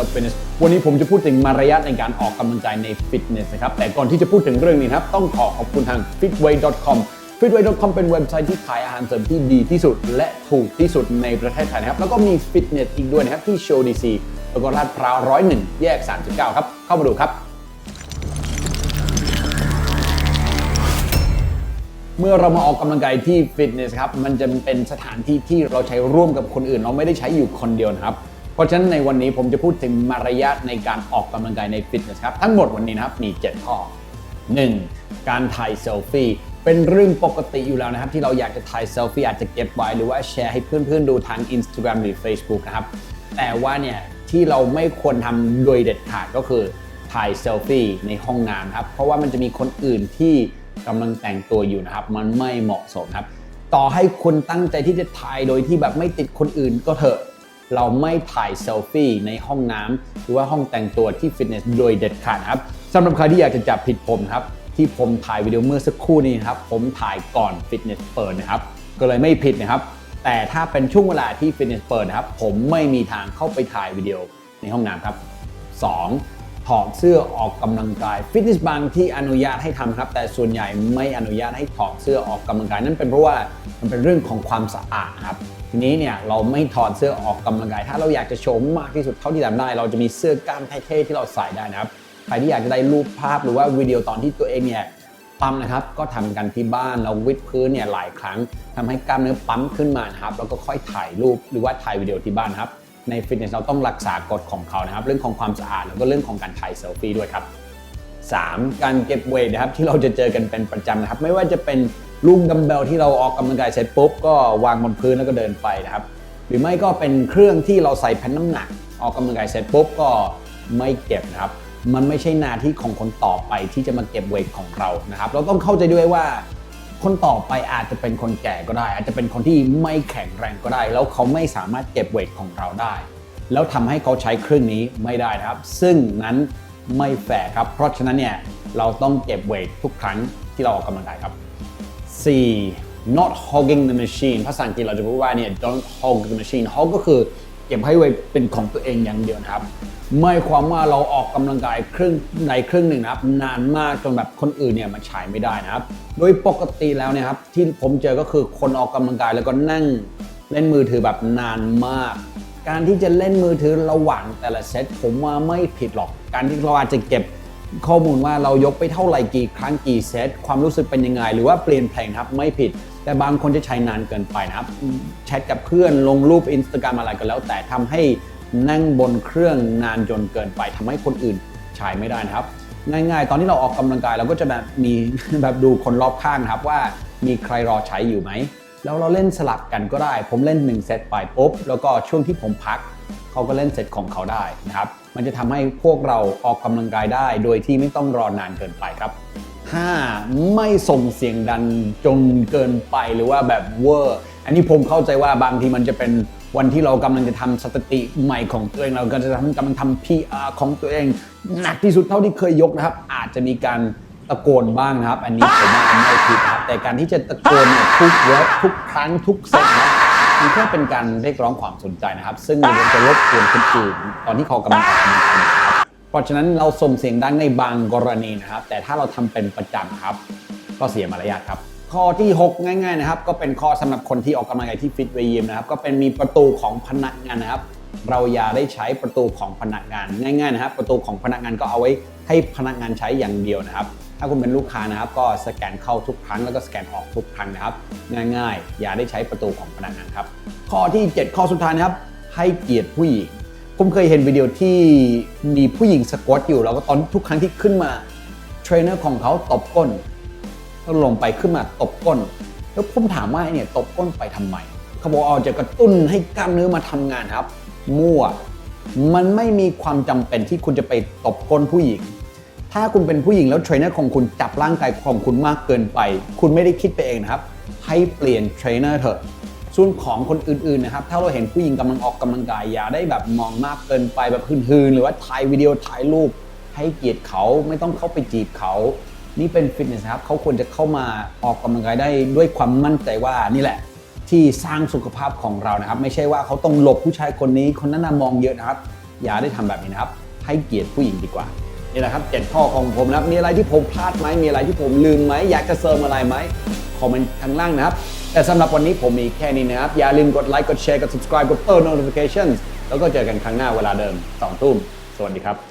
of Fitness วันนี้ผมจะพูดถึงมารยาทในการออกกำลังกายในฟิตเนสนะครับ แต่ก่อนที่จะพูดถึงเรื่องนี้ครับ ต้องขอขอบคุณทาง fitway.com fitway.com เป็นเว็บไซต์ที่ขายอาหารเสริมที่ดีที่สุด และถูกที่สุดในประเทศไทยนะครับ แล้วก็มีฟิตเนสอีกด้วยนะครับที่โชว์ดีซีแล้วก็ลาดพร้าวร้อยหนึ่งแยก 39 ครับ เข้ามาดูครับเมื่อเรามาออกกำลังกายที่ฟิตเนสครับ มันจะเป็นสถานที่ที่เราใช้ร่วมกับคนอื่น เราไม่ได้ใช้อยู่คนเดียวนะครับ ราะฉะนั้นในวันนี้ผมจะพูดถึงมารยาทในการออกกำลังกายในฟิตเนสครับ ทั้งหมดวันนี้นะครับมี 7 ข้อ 1. การถ่ายเซลฟี่เป็นเรื่องปกติอยู่แล้วนะครับ ที่เราอยากจะถ่ายเซลฟี่อาจจะเก็บไว้หรือว่าแชร์ให้เพื่อนๆดูทาง Instagram หรือ Facebook นะครับ แต่ว่าเนี่ยที่เราไม่ควรทำโดยเด็ดขาดก็คือถ่ายเซลฟี่ในห้องน้ำครับ เพราะว่ามันจะมีคนอื่นที่กำลังแต่งตัวอยู่นะครับ มันไม่เหมาะสมครับ ต่อให้คุณตั้งใจที่จะถ่ายโดยที่แบบไม่ติดคนอื่นก็เถอะ เราไม่ถ่ายเซลฟี่ในห้องน้ำหรือว่าห้องแต่งตัวที่ฟิตเนสโดยเด็ดขาดครับสำหรับใครที่อยากจะจับผิดผมครับที่ผมถ่ายวิดีโอเมื่อสักครู่นี้ครับผมถ่ายก่อนฟิตเนสเปิดนะครับก็เลยไม่ผิดนะครับแต่ถ้าเป็นช่วงเวลาที่ฟิตเนสเปิดนะครับผมไม่มีทางเข้าไปถ่ายวิดีโอในห้องน้ำครับ 2. ถอดเสื้อออกกำลังกายฟิตเนสบางที่อนุญาตให้ทำครับ แต่ส่วนใหญ่ไม่อนุญาตให้ถอดเสื้อออกกำลังกายนั่นเป็นเพราะว่ามันเป็นเรื่องของความสะอาดครับ ทีนี้เนี่ยเราไม่ถอดเสื้อออกกำลังกาย ถ้าเราอยากจะโชว์มากที่สุดเท่าที่ทำได้ เราจะมีเสื้อกล้ามเท่ๆที่เราใส่ได้นะครับใครที่อยากจะได้รูปภาพหรือว่าวิดีโอตอนที่ตัวเองเนี่ยปั๊มนะครับก็ทำกันที่บ้านเราวิดพื้นเนี่ยหลายครั้งทำให้กล้ามเนื้อปั๊มขึ้นมานะครับแล้วก็ค่อยถ่ายรูปหรือว่าถ่ายวิดีโอที่บ้านครับในฟิตเนสเราต้องรักษากฎของเขานะครับ เรื่องของความสะอาดแล้วก็เรื่องของการถ่ายเซลฟี่ด้วยครับ 3. การเก็บเวทนะครับที่เราจะเจอกันเป็นประจำนะครับ ไม่ว่าจะเป็นลูกดัมเบลที่เราออกกำลังกายเสร็จปุ๊บก็วางบนพื้นแล้วก็เดินไปนะครับ หรือไม่ก็เป็นเครื่องที่เราใส่แผ่นน้ำหนัก ออกกำลังกายเสร็จปุ๊บก็ไม่เก็บนะครับ มันไม่ใช่หน้าที่ของคนต่อไปที่จะมาเก็บเวทของเรานะครับ เราต้องเข้าใจด้วยว่าคนต่อไปอาจจะเป็นคนแก่ก็ได้ อาจจะเป็นคนที่ไม่แข็งแรงก็ได้ แล้วเขาไม่สามารถเก็บเวทของเราได้ แล้วทำให้เขาใช้เครื่องนี้ไม่ได้นะครับ ซึ่งนั้น ไม่แฟร์ครับ เพราะฉะนั้นเนี่ยเราต้องเก็บเวททุกครั้งที่เราออกกำลังกายครับ 4. not hogging the machine ภาษาอังกฤษเราจะพูดว่าเนี่ย don't hog the machine hog ก็คือเก็บให้ไว้เป็นของตัวเองอย่างเดียวนะครับ ไม่ความว่าเราออกกำลังกายครึ่งในครึ่งหนึ่งนะครับ นานมากจนแบบคนอื่นเนี่ยมาใช้ไม่ได้นะครับ โดยปกติแล้วเนี่ยครับที่ผมเจอก็คือคนออกกำลังกายแล้วก็นั่งเล่นมือถือแบบนานมาก การที่จะเล่นมือถือระหว่างแต่ละเซตผมว่าไม่ผิดหรอก การที่เราอาจจะเก็บข้อมูลว่าเรายกไปเท่าไหร่กี่ครั้งกี่เซตความรู้สึกเป็นยังไง หรือว่าเปลี่ยนเพลงครับไม่ผิด แต่บางคนจะใช้นานเกินไปนะครับแชทกับเพื่อนลงรูป Instagram อะไรก็แล้ว แต่ทำให้นั่งบนเครื่องนานจนเกินไปทำให้คนอื่นใช้ไม่ได้นะครับ ง่ายๆ ตอนที่เราออกกำลังกายเราก็จะแบบมีแบบดูคนรอบข้างครับว่ามีใครรอใช้อยู่ไหม แล้วเราเล่นสลับกันก็ได้ ผมเล่น 1 เซตไปปุ๊บแล้วก็ช่วงที่ผมพักเขาก็เล่นเซตของเขาได้นะครับ มันจะทำให้พวกเราออกกำลังกายได้ โดยที่ไม่ต้องรอนานเกินไปครับ 5. ไม่ส่งเสียงดังจนเกินไปหรือว่าแบบเวอร์อันนี้ผมเข้าใจว่าบางทีมันจะเป็นวันที่เรากำลังจะทำสถิติใหม่ของตัวเองเราก็จะทำกำลังทำ PR ของตัวเองหนักที่สุดเท่าที่เคยยกนะครับ อาจจะมีการตะโกนบ้างนะครับ อันนี้ผมว่าไม่ผิดครับ แต่การที่จะตะโกนเนี่ยทุกเวิร์กทุกครั้งทุกเซตนะมันแค่เป็นการเรียกร้องความสนใจนะครับ ซึ่งมันจะรบกวนคนอื่นตอนที่เขากำลังออกกำลังกายนะครับเพราะฉะนั้นเราส่งเสียงดังในบางกรณีนะครับ แต่ถ้าเราทำเป็นประจำครับ ก็เสียมารยาทครับ ข้อที่ 6 ง่าย ๆนะครับ ก็เป็นข้อสำหรับคนที่ออกกำลังกายที่ฟิตเวยิมนะครับ ก็เป็นมีประตูของพนักงานนะครับ เราอย่าได้ใช้ประตูของพนักงานง่าย ๆ นะครับ ประตูของพนักงานก็เอาไว้ให้พนักงานใช้อย่างเดียวนะครับ ถ้าคุณเป็นลูกค้านะครับก็สแกนเข้าทุกครั้งแล้วก็สแกนออกทุกครั้งนะครับ ง่ายๆ อย่าได้ใช้ประตูของพนักงานครับ ข้อที่ 7 ข้อสุดท้ายนะครับ ให้เกียรติผู้หญิง ผมเคยเห็นวิดีโอที่มีผู้หญิงสควอตอยู่ แล้วก็ตอนทุกครั้งที่ขึ้นมาเทรนเนอร์ของเขาตบก้นแล้วลงไปขึ้นมาตบก้น แล้วผมถามว่าเนี่ยตบก้นไปทำไมเขาบอกเอาจะกระตุ้นให้กล้ามเนื้อมาทำงานครับ มั่วมันไม่มีความจำเป็นที่คุณจะไปตบก้นผู้หญิง ถ้าคุณเป็นผู้หญิงแล้วเทรนเนอร์ของคุณจับร่างกายของคุณมากเกินไป คุณไม่ได้คิดไปเองนะครับ ให้เปลี่ยนเทรนเนอร์เถอะ ส่วนของคนอื่นๆนะครับ ถ้าเราเห็นผู้หญิงกำลังออกกำลังกายอย่าได้แบบมองมากเกินไปแบบฮืนๆหรือว่าถ่ายวิดีโอถ่ายรูป ให้เกียรติเขาไม่ต้องเข้าไปจีบเขานี่เป็นฟิตเนสครับเขาควรจะเข้ามาออกกำลังกายได้ด้วยความมั่นใจว่านี่แหละ ที่สร้างสุขภาพของเรานะครับ ไม่ใช่ว่าเขาต้องหลบผู้ชายคนนี้คนนั้นมองเยอะนะครับ อย่าได้ทำแบบนี้นะครับ ให้เกียรติผู้หญิงดีกว่า นี่แหละครับเจ็ดข้อของผมนะครับ มีอะไรที่ผมพลาดไหมมีอะไรที่ผมลืมไหมอยากจะเสริมอะไรไหมคอมเมนต์ข้างล่างนะครับ แต่สำหรับวันนี้ผมมีแค่นี้นะครับ อย่าลืมกดไลค์กดแชร์กด subscribe กดเปิด notifications แล้วก็เจอกันครั้งหน้าเวลาเดิมสองทุ่มสวัสดีครับ